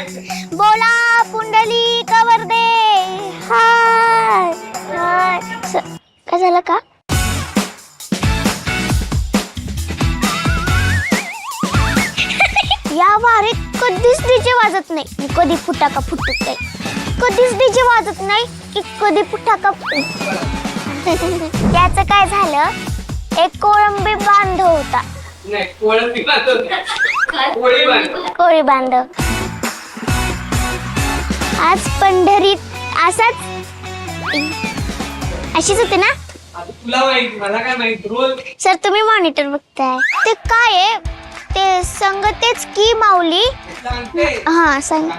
बोला पुंडली कवर दे. हाय हाय. काय झालं का? या वारीत कधीच डीजे वाजत नाही. कधी फुटाका फुटत नाही. कधीच डीजे वाजत नाही की कधी फुटाका त्याचं काय झालं? एक कोळंबी बांधव होता. कोळी बांधव पंढरीत असाच? अशीच होते ना? आता तुला माहिती मला काय माहीत? रोज सर तुम्ही मॉनिटर बघताय. ते काय आहे? ते संग तेच की माऊली? सांगते. हा सांग.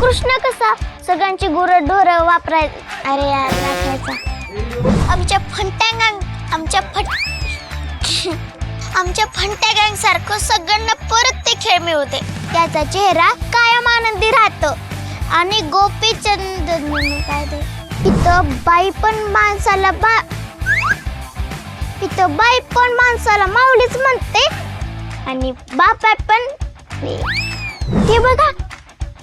कृष्ण कसा? सगळ्यांची गुरं ढोर वापराय अरे यार आमच्या फंट्या गँग आमच्या फट आमच्या फंट्या गँग सारखं सगळ्यांना परत ते खेळ मिळवते. त्याचा चेहरा कायम आनंदी राहतो. आणि गोपीचंद काय ते? इथं बाई पण माणसाला बा इथं बाई पण माणसाला माऊलीच म्हणते. आणि बापा पण ते बघा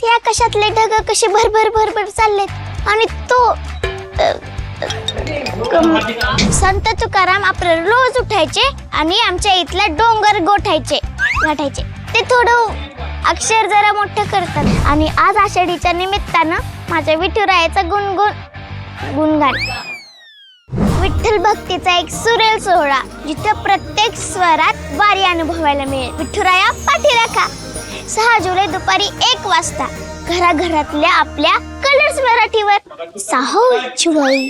ते आकाशातले ढग कसे भरभर भरभर चाललेत. आणि तो संत तुकाराम आपलं रोज उठायचे आणि आमच्या इथला डोंगर गोठायचे गाठायचे ते थोडं अक्षर जरा मोठं करतात. आणि आज आषाढीच्या निमित्तानं माझ्या विठुरायाचा गुणगुण गुणगान. विठ्ठल भक्तीचा एक सुरेल सोहळा जिथं प्रत्येक स्वरात वारी अनुभवायला मिळेल. विठुराया पाठी राखा. सहा जुलै दुपारी एक वाजता घराघरातल्या आपल्या कलर्स मराठीवर. साहो जुलै